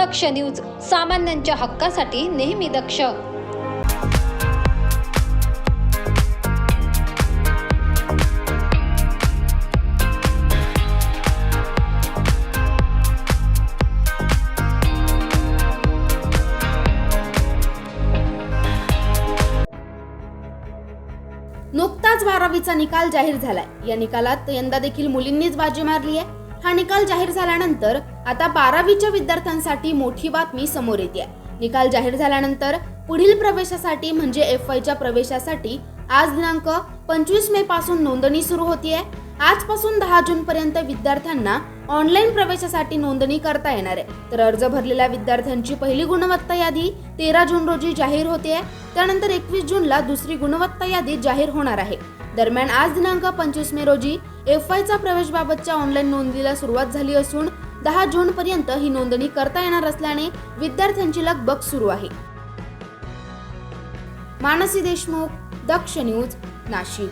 दक्ष news सामान्यांच्या हक्कासाठी नेहमी दक्ष. नुकताच बारावीचा निकाल जाहीर झालाय. या निकालात यंदा देखील मुलींनीच बाजी मारली आहे हा निकाल जाहीर झाल्यानंतर आता बारावीच्या विद्यार्थ्यांसाठी मोठी बातमी समोर येते. निकाल जाहीर झाल्यानंतर पुढील प्रवेशासाठी म्हणजे एफ वायच्या प्रवेशासाठी आज दिनांक पंचवीस मे पासून नोंदणी सुरू होतीये. आजपासून दहा जून पर्यंत विद्यार्थ्यांना ऑनलाईन प्रवेशासाठी नोंदणी करता येणार आहे. तर अर्ज भरलेल्या विद्यार्थ्यांची पहिली गुणवत्ता यादी तेरा जून रोजी जाहीर होते. त्यानंतर एकवीस जूनला दुसरी गुणवत्ता यादी जाहीर होणार आहे. दरम्यान आज दिनांक पंचवीस मे रोजी एफ आयचा प्रवेशबाबतच्या ऑनलाईन नोंदणीला सुरुवात झाली असून दहा जून पर्यंत ही नोंदणी करता येणार असल्याने विद्यार्थ्यांची लगबग सुरू आहे. मानसी देशमुख दक्ष न्यूज नाशिक.